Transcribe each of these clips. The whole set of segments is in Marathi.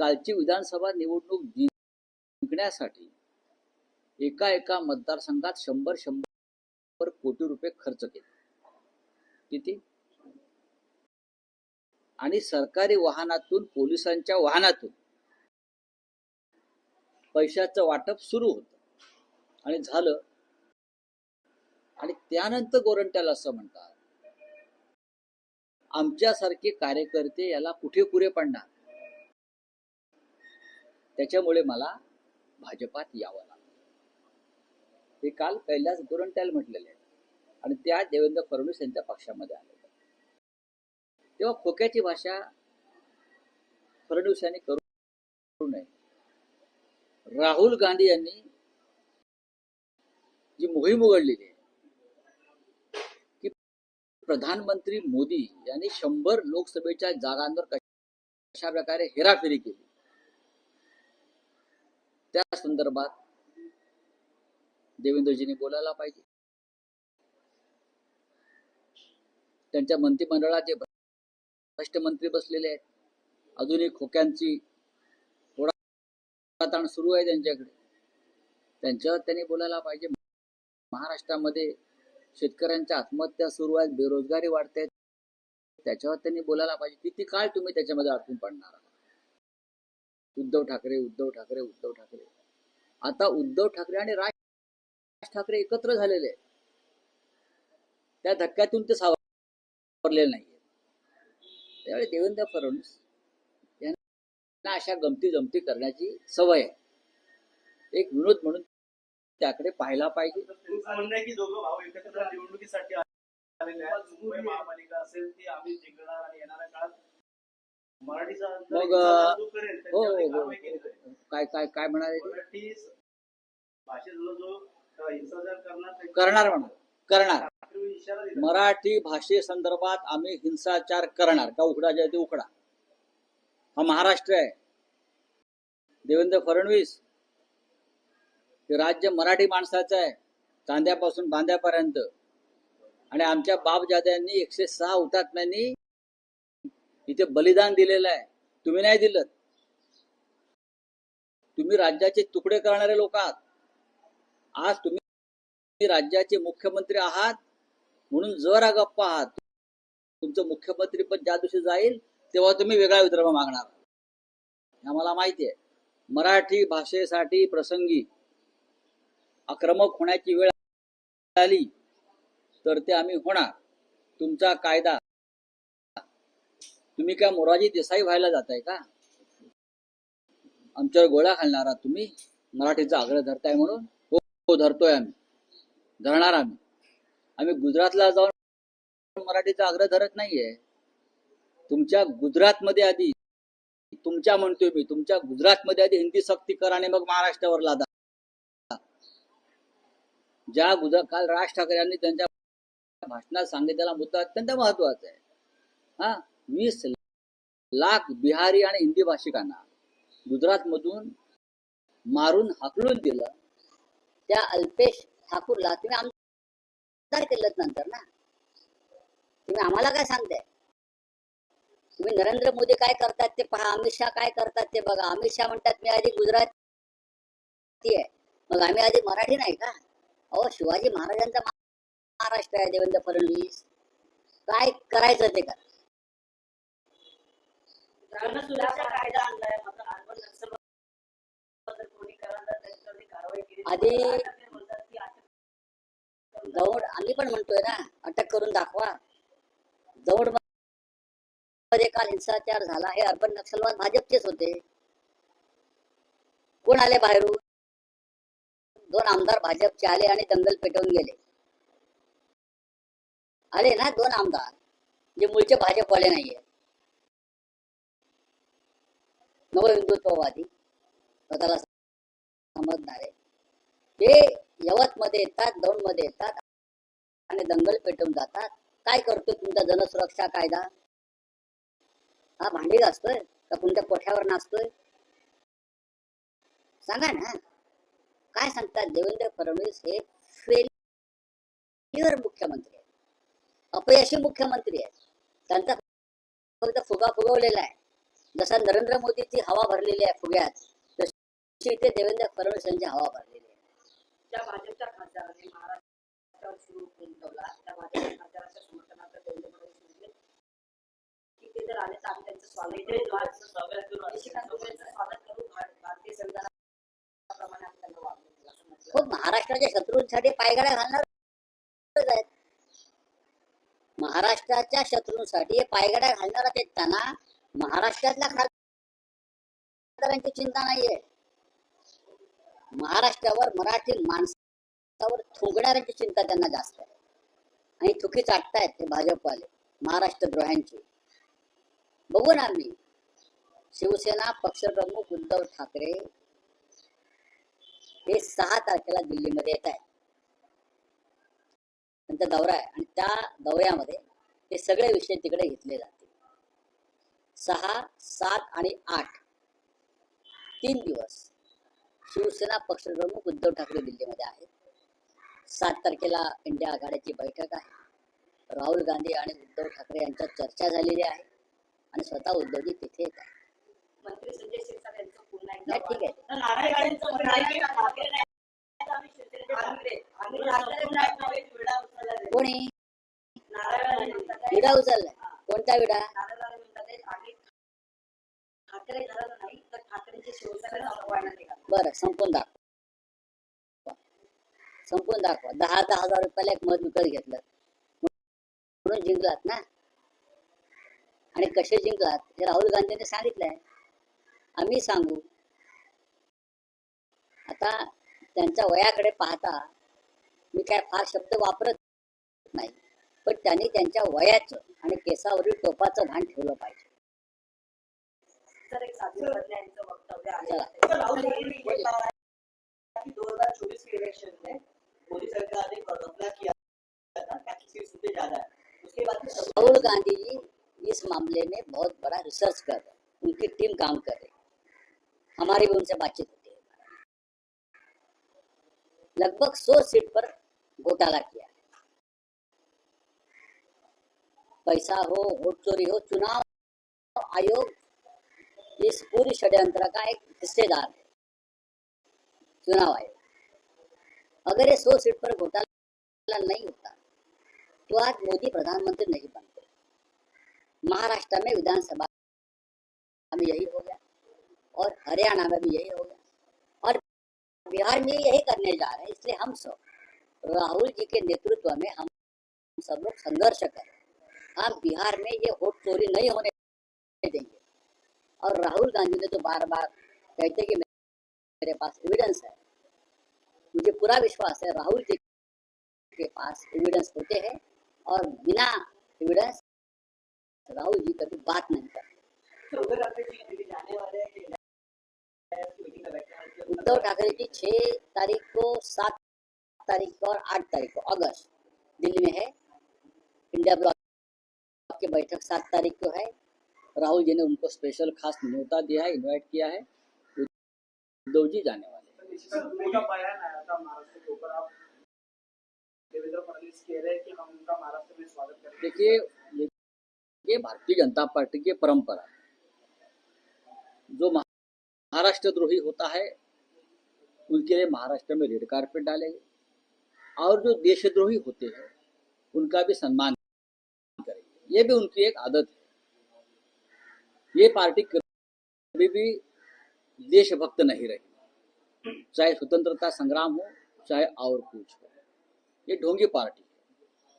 कालची विधानसभा निवडणूक जिंकण्यासाठी एका एका मतदारसंघात शंभर शंभर कोटी रुपये खर्च केले. किती? आणि सरकारी वाहनातून पोलिसांच्या वाहनातून पैशाचं वाटप सुरू होतं. आणि झालं. आणि त्यानंतर गोरंट्याला असं म्हणतात आमच्यासारखे कार्यकर्ते याला कुठे पुरे पडणार? त्याच्यामुळे मला भाजपात यावं लागलं. हे काल कैलास गोरंट्याल म्हटलेले आणि त्या देवेंद्र फडणवीस यांच्या पक्षामध्ये आले तेव्हा खोक्याची भाषा फडणवीस यांनी करू नये. राहुल गांधी यांनी जी मोहीम उघडलेली आहे की प्रधानमंत्री मोदी यांनी शंभर लोकसभेच्या जागांवर कशा प्रकारे हेराफेरी केली? त्या संदर्भात देवेंद्रजींनी बोलायला पाहिजे. त्यांच्या मंत्रिमंडळाचे भ्रष्ट मंत्री बसलेले आहेत अजूनही खोक्यांची ताण सुरू आहे त्यांच्याकडे. त्यांच्यावर त्यांनी बोलायला पाहिजे. महाराष्ट्रामध्ये शेतकऱ्यांच्या आत्महत्या सुरू आहेत बेरोजगारी वाढते त्याच्यावर त्यांनी बोलायला पाहिजे. किती काळ तुम्ही त्याच्यामध्ये अडकून पडणार आहात? उद्धव ठाकरे उद्धव ठाकरे उद्धव ठाकरे. आता उद्धव ठाकरे आणि राज ठाकरे एकत्र झालेले आहेत. त्या धक्क्यातून ते सावरलेले नाहीये. त्यावेळी देवेंद्र फडणवीस यांना अशा गमती जमती करण्याची सवय आहे. एक विनोद म्हणून त्याकडे पाहायला पाहिजे. की दोघं भाऊ एकत्र निवडणुकीसाठी आलेले आहेत. महापालिका असेल ती आम्ही जिंकणार? मराठीचा मग, इंसाचा जो करेल हो हो केली हो. जाईल. काय काय काय म्हणाले ते? मराठी जो अ, हिंसाचार करणार म्हणा. करणार. ठाकरे इशारा दिला मराठी भाषेसंदर्भात आम्ही हिंसाचार करणार. का उकडा जे ते उकडा हा महाराष्ट्र आहे. देवेंद्र फडणवीस हे राज्य मराठी माणसाचं आहे कांद्यापासून बांद्यापर्यंत. आणि आमच्या बापजाद्यांनी एकशे सहा हुतात्म्यांनी इथे बलिदान दिलेलं आहे. तुम्ही नाही दिलं. तुम्ही राज्याचे तुकडे करणारे लोक आहात. आज तुम्ही राज्याचे मुख्यमंत्री आहात. म्हणून जरा गप्पा आहात. तुमचं मुख्यमंत्री पद ज्या दिवशी जाईल तेव्हा तुम्ही वेगळा विदर्भ मागणार. आम्हाला माहिती आहे. मराठी भाषेसाठी प्रसंगी आक्रमक होण्याची वेळ आली तर ते आम्ही होणार. तुमचा कायदा तुम्ही काय मोराजी देसाई व्हायला जाताय का? आमच्यावर गोळ्या घालणार आहात तुम्ही मराठीचा आग्रह धरताय म्हणून हो हो धरतोय आम्ही. धरणार आम्ही. आम्ही गुजरातला जाऊन मराठीचा आग्रह धरत नाहीये. तुमच्या गुजरातमध्ये आधी तुमच्या म्हणतोय मी तुमच्या गुजरातमध्ये आधी हिंदी सक्ती करा आणि मग महाराष्ट्रावर लादा. ज्या गुजरात काल राज ठाकरे यांनी त्यांच्या भाषणात सांगितलेला मुद्दा अत्यंत महत्त्वाचा आहे. हा? वीस लाख बिहारी आणि हिंदी भाषिकांना गुजरात मधून मारून हाकलून दिलं. त्या अल्पेश ठाकूरला तुम्ही आमदार केलं नंतर ना? तुम्ही आम्हाला काय सांगताय? तुम्ही नरेंद्र मोदी काय करतात ते पहा अमित शहा काय करतात ते बघा. अमित शहा म्हणतात मी आधी गुजराती आहे. मग आम्ही आधी मराठी नाही का? अहो शिवाजी महाराजांचा महाराष्ट्र आहे देवेंद्र फडणवीस. काय करायचं ते? करा ग्रामीण सुरक्षा कायदा आणलाय? मात्र अर्बन नक्षलबद्दल कोणी करार त्यांच्यावर कारवाई केली. आधी- दौड आम्ही पण म्हणतोय ना अटक करून दाखवा. दौडमध्ये काल हिंसाचार झाला हे अर्बन नक्षलवाद भाजपचेच होते. कोण आले बाहेरून? दोन आमदार भाजपचे आले आणि दंगल पेटवून गेले. आले ना दोन आमदार जे मूळचे भाजपवाले नाहीये. नवहिंदुत्ववादी स्वतःला समजणारे. हे यवत मध्ये येतात दौंडमध्ये येतात आणि दंगल पेटवून जातात. काय करतो तुमचा जनसुरक्षा कायदा? हा भांडी असतोय का तुमच्या कोठ्यावर नाचतोय? सांगा ना. काय सांगतात देवेंद्र फडणवीस हे? फेल्युअर मुख्यमंत्री आहेत. अपयशी मुख्यमंत्री आहेत. त्यांचा फक्त फुगा फुगवलेला आहे. जसा नरेंद्र मोदीची हवा भरलेली आहे फुग्यात तशी इथे देवेंद्र फडणवीस यांची हवा भरलेली आहे. ज्या भाजपच्या खासदारांनी महाराष्ट्रावर सुरू गुंतवला त्या भाजपच्या खासदाराच्या समर्थनार्थ देवेंद्र फडणवीस म्हटले की ते जर आले तर आम्ही त्यांचं स्वागत करू. निशिकांत दुबेंचं स्वागत करू. भार- भारतीय संविधानाप्रमाणे आम्ही त्यांना वागणूक देऊ असं म्हटलं खूप महाराष्ट्राच्या शत्रूंसाठी पायगड्या घालणार आहेत. महाराष्ट्राच्या शत्रूंसाठी पायगड्या घालणार आहेत त्यांना. महाराष्ट्रातल्या खासदारांची चिंता नाहीये. महाराष्ट्रावर मराठी माणसावर थुंकणाऱ्यांची चिंता त्यांना जास्त आहे. आणि चुकीच चाटतायत ते भाजपवाले महाराष्ट्र द्रोह्यांची बघू ना आम्ही शिवसेना पक्षप्रमुख उद्धव ठाकरे हे सहा तारखेला दिल्लीमध्ये येत आहेत. त्यांचा दौरा आहे. आणि त्या दौऱ्यामध्ये हे सगळे विषय तिकडे घेतले जातात. सहा सात आणि आठ. तीन दिवस शिवसेना पक्षप्रमुख उद्धव ठाकरे दिल्लीमध्ये आहेत. सात तारखेला इंडिया आघाडीची बैठक आहे. राहुल गांधी आणि उद्धव ठाकरे यांच्यात चर्चा झालेली आहे आणि स्वतः उद्धवजी तिथे येत आहेत. मंत्री संजय शिरसाट यांचं पुन्हा एकदा नाही, ठीक आहे. कोणी? विडा उचललाय कोणता विडा? बरं संपून दाखवा. संपून दाखवा. दहा दहा हजार रुपयाला एक मत विकत घेतलं. म्हणून जिंकलात ना? आणि कसे जिंकलात? हे राहुल गांधींनी सांगितलंय. आम्ही सांगू. आता त्यांच्या वयाकडे पाहता मी काय फार शब्द वापरत नाही. पण त्यांनी त्यांच्या वयाचं आणि केसावरील टोपाचं भान ठेवलं पाहिजे. राहुल गांधी ये कहा रहा कि 2024 के इलेक्शन में मोदी सरकार ने घपला किया था ताकि सीट सीटें ज्यादा उसके बाद फिर सब- राहुल गांधी जी इस मामले में बहुत बड़ा रिसर्च कर रहे उनकी टीम काम कर रही हमारी भी उनसे बातचीत होती है. लगभग सौ सीट पर घोटाला किया पैसा हो, वोट चोरी हो, चुनाव आयोग इस पूरी षड्यंत्र का एक हिस्सेदार है। चुनाव आयोग। अगर ये सौ सीट पर घोटाला नहीं होता तो आज मोदी प्रधानमंत्री नहीं बनते। महाराष्ट्र में विधानसभा में यही हो गया, और हरियाणा में भी यही हो गया, और बिहार में यही करने जा रहे हैं, इसलिए हम सब, राहुल जी के नेतृत्व में हम सब लोग संघर्ष करें। हम बिहार में ये वोट चोरी नहीं होने देंगे। और राहुल गांधी ने तो बार बार कहते कि मेरे पास एविडेंस है। मुझे पूरा विश्वास है राहुल जी के पास एविडेंस होते हैं और बिना एविडेंस राहुल जी कभी बात नहीं करते। तो? उद्धव ठाकरे जी छह तारीख को सात तारीख को और आठ तारीख को अगस्त दिल्ली में है। इंडिया ब्लॉक की बैठक सात तारीख को है। राहुल जी ने उनको स्पेशल खास न्योता दिया है इनवाइट किया है। उद्धव जी जाने वाले देखिए ये भारतीय जनता पार्टी की परंपरा। जो महाराष्ट्र द्रोही होता है उनके लिए महाराष्ट्र में रेड कारपेट डालेंगे। और जो देशद्रोही होते हैं उनका भी सम्मान ये भी उनकी एक आदत है। ये पार्टी कभी भी देशभक्त नहीं रही। चाहे स्वतंत्रता संग्राम हो, चाहे और कुछ हो। ये ढोंगी पार्टी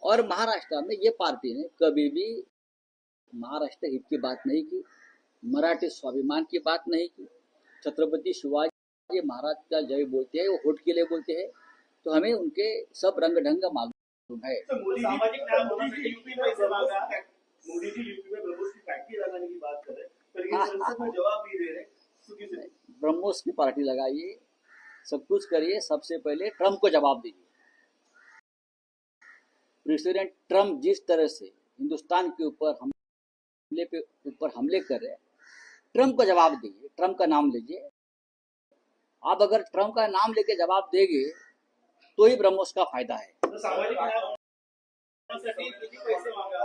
और महाराष्ट्र में ये पार्टी ने कभी भी महाराष्ट्र हित की बात नहीं की, मराठी स्वाभिमान की बात नहीं की। छत्रपति शिवाजी महाराज का जय बोलते हैं, वो वोट के लिए बोलते हैं। तो हमें उनके सब रंग ढंग मालूम है तो मोदी सामाजिक न्याय मोदी जी यूपी में मोदी जी यूपी में ब्रह्मोस की फैक्ट्री लगाने की बात कर रहे हैं पर संसद में जवाब नहीं दे रहे ब्रह्मोस की पार्टी लगाइए सब कुछ करिए सबसे पहले ट्रंप को जवाब दीजिए। प्रेसिडेंट ट्रंप जिस तरह से हिंदुस्तान के ऊपर हमले पे ऊपर हमले कर रहे हैं ट्रंप को जवाब दीजिए ट्रंप का नाम लीजिए। आप अगर ट्रंप का नाम लेके जवाब देंगे तो ही ब्रह्मोस का फ़ायदा है। सामाजिक न्यायसाठी किती पैसे मागा